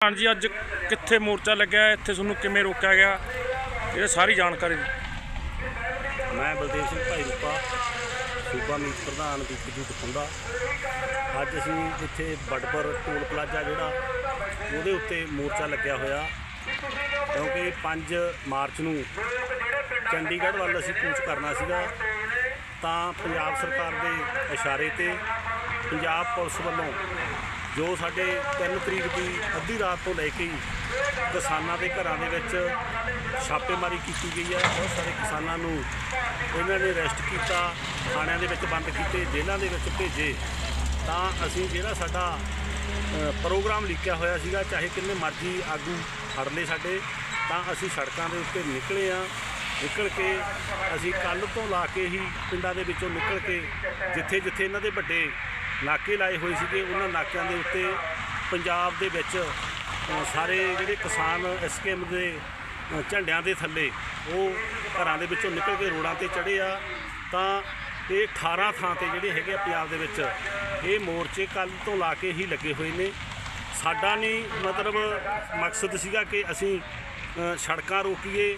ਹਾਂਜੀ ਅੱਜ ਕਿੱਥੇ ਮੋਰਚਾ ਲੱਗਿਆ, ਇੱਥੇ ਤੁਹਾਨੂੰ ਕਿਵੇਂ ਰੋਕਿਆ ਗਿਆ? ਇਹ ਸਾਰੀ ਜਾਣਕਾਰੀ ਮੈਂ ਬਲਦੇਵ ਸਿੰਘ ਭਾਈ ਰੂਪਾ, ਸੂਬਾ ਮੀਤ ਪ੍ਰਧਾਨ ਦੀਪਕ ਜੀ ਤਖੁੰਦਾ ਅੱਜ ਅਸੀਂ ਇੱਥੇ ਬੜਪਰ ਟੋਲ ਪਲਾਜ਼ਾ ਜਿਹੜਾ, ਉਹਦੇ ਉੱਤੇ ਮੋਰਚਾ ਲੱਗਿਆ ਹੋਇਆ। ਕਿਉਂਕਿ 5 ਮਾਰਚ ਨੂੰ ਚੰਡੀਗੜ੍ਹ ਵੱਲ ਅਸੀਂ ਕੂਚ ਕਰਨਾ ਸੀਗਾ, ਤਾਂ ਪੰਜਾਬ ਸਰਕਾਰ ਦੇ ਇਸ਼ਾਰੇ ਤੇ ਪੰਜਾਬ ਪੁਲਿਸ ਵੱਲੋਂ ਜੋ ਸਾਡੇ 3 ਤਰੀਕ ਦੀ ਅੱਧੀ ਰਾਤ ਤੋਂ ਲੈ ਕੇ ਹੀ ਕਿਸਾਨਾਂ ਦੇ ਘਰਾਂ ਦੇ ਵਿੱਚ ਛਾਪੇਮਾਰੀ ਕੀਤੀ ਗਈ ਹੈ। ਬਹੁਤ ਸਾਰੇ ਕਿਸਾਨਾਂ ਨੂੰ ਇਹਨਾਂ ਨੇ ਅਰੈਸਟ ਕੀਤਾ, ਥਾਣਿਆਂ ਦੇ ਵਿੱਚ ਬੰਦ ਕੀਤੇ, ਜੇਲ੍ਹਾਂ ਦੇ ਵਿੱਚ ਭੇਜੇ। ਤਾਂ ਅਸੀਂ ਜਿਹੜਾ ਸਾਡਾ ਪ੍ਰੋਗਰਾਮ ਲਿਖਿਆ ਹੋਇਆ ਸੀਗਾ, ਚਾਹੇ ਕਿੰਨੇ ਮਰਜ਼ੀ ਆਗੂ ਫੜ ਲਏ ਸਾਡੇ, ਤਾਂ ਅਸੀਂ ਸੜਕਾਂ ਦੇ ਉੱਤੇ ਨਿਕਲੇ ਆ ਨਿਕਲ ਕੇ ਅਸੀਂ ਕੱਲ ਤੋਂ ਲਾ ਕੇ ਹੀ ਪਿੰਡਾਂ ਦੇ ਵਿੱਚੋਂ ਨਿਕਲ ਕੇ ਜਿੱਥੇ ਜਿੱਥੇ ਇਹਨਾਂ ਦੇ ਵੱਡੇ ਨਾਕੇ ਲਾਏ ਹੋਏ ਸੀਗੇ। ਉਹਨਾਂ ਨਾਕਿਆਂ ਦੇ ਉੱਤੇ ਪੰਜਾਬ ਦੇ ਵਿੱਚ ਸਾਰੇ ਜਿਹੜੇ ਕਿਸਾਨ ਐਸਕੇਐਮ ਦੇ ਝੰਡਿਆਂ ਦੇ ਥੱਲੇ ਉਹ ਘਰਾਂ ਦੇ ਵਿੱਚੋਂ ਨਿਕਲ ਕੇ ਰੋਡਾਂ ਤੇ ਚੜੇ ਆ। ਤਾਂ ਇਹ 18 ਥਾਂ ਤੇ ਜਿਹੜੇ ਹੈਗੇ ਆ ਪੰਜਾਬ ਦੇ ਵਿੱਚ, ਇਹ ਮੋਰਚੇ ਕੱਲ ਤੋਂ ਲਾ ਕੇ ਹੀ ਲੱਗੇ ਹੋਏ ਨੇ। ਸਾਡਾ ਨਹੀਂ ਮਤਲਬ ਮਕਸਦ ਸੀਗਾ ਕਿ ਅਸੀਂ ਸੜਕਾਂ ਰੋਕੀਏ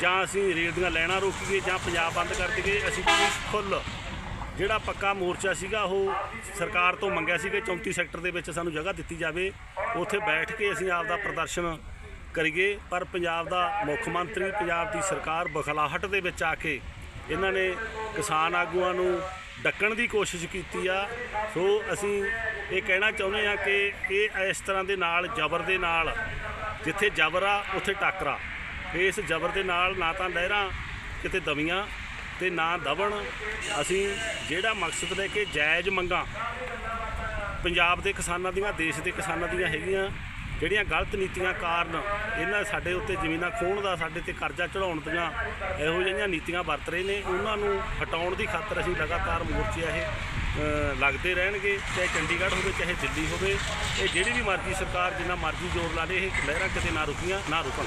ਜਾਂ ਅਸੀਂ ਰੇਲ ਦੀਆਂ ਲਾਈਨਾਂ ਰੋਕੀਏ ਜਾਂ ਪੰਜਾਬ ਬੰਦ ਕਰ ਦਈਏ। ਅਸੀਂ ਫੁੱਲ ਜਿਹੜਾ ਪੱਕਾ ਮੋਰਚਾ ਸੀਗਾ, ਉਹ ਸਰਕਾਰ ਤੋਂ ਮੰਗਿਆ ਸੀ ਕਿ 34 ਸੈਕਟਰ ਦੇ ਵਿੱਚ ਸਾਨੂੰ ਜਗ੍ਹਾ ਦਿੱਤੀ ਜਾਵੇ। ਉੱਥੇ ਬੈਠ ਕੇ ਅਸੀਂ ਆਪ ਦਾ ਪ੍ਰਦਰਸ਼ਨ ਕਰੀਏ, ਪਰ ਪੰਜਾਬ ਦਾ ਮੁੱਖ ਮੰਤਰੀ, ਪੰਜਾਬ ਦੀ ਸਰਕਾਰ ਬਖਲਾਹਟ ਦੇ ਵਿੱਚ ਆ ਕੇ ਇਹਨਾਂ ਨੇ ਕਿਸਾਨ ਆਗੂਆਂ ਨੂੰ ਡੱਕਣ ਦੀ ਕੋਸ਼ਿਸ਼ ਕੀਤੀ ਆ। ਸੋ ਅਸੀਂ ਇਹ ਕਹਿਣਾ ਚਾਹੁੰਦੇ ਆ ਕਿ ਇਹ ਇਸ ਤਰ੍ਹਾਂ ਦੇ ਨਾਲ, ਜ਼ਬਰ ਦੇ ਨਾਲ, ਜਿੱਥੇ ਜ਼ਬਰ ਆ, ਉੱਥੇ ਟਾਕਰਾ। ਇਸ ਜ਼ਬਰ ਦੇ ਨਾਲ ਨਾ ਤਾਂ ਲਹਿਰਾਂ, ਕਿਤੇ ਦਵੀਆਂ ਤੇ ਨਾ ਦਵਣ। ਅਸੀਂ ਜਿਹੜਾ ਮਕਸਦ ਲੈ ਕੇ ਜਾਇਜ਼ ਮੰਗਾਂ ਪੰਜਾਬ ਦੇ ਕਿਸਾਨਾਂ ਦੀਆਂ, ਦੇਸ਼ ਦੇ ਕਿਸਾਨਾਂ ਦੀਆਂ ਹੈਗੀਆਂ, ਜਿਹੜੀਆਂ ਗਲਤ ਨੀਤੀਆਂ ਕਾਰਨ ਇਹਨਾਂ ਸਾਡੇ ਉੱਤੇ ਜ਼ਮੀਨਾਂ ਖੋਹਣ ਦਾ, ਸਾਡੇ ਤੇ ਕਰਜ਼ਾ ਚੜਾਉਣ ਦੀਆਂ ਇਹੋ ਜਿਹੀਆਂ ਨੀਤੀਆਂ ਵਰਤ ਰਹੇ ਨੇ, ਉਹਨਾਂ ਨੂੰ ਹਟਾਉਣ ਦੀ ਖਾਤਰ ਅਸੀਂ ਲਗਾਤਾਰ ਮੋਰਚੇ ਇਹ ਲੱਗਦੇ ਰਹਿਣਗੇ, ਚਾਹੇ ਚੰਡੀਗੜ੍ਹ ਹੋਵੇ, ਚਾਹੇ ਦਿੱਲੀ ਹੋਵੇ, ਇਹ ਜਿਹੜੀ ਵੀ ਮਰਜ਼ੀ ਸਰਕਾਰ ਜਿੰਨਾ ਮਰਜ਼ੀ ਜ਼ੋਰ ਲਾ ਲੇ, ਇਹ ਲਹਿਰਾਂ ਕਿਤੇ ਨਾ ਰੁਕੀਆਂ, ਨਾ ਰੁਕਣ।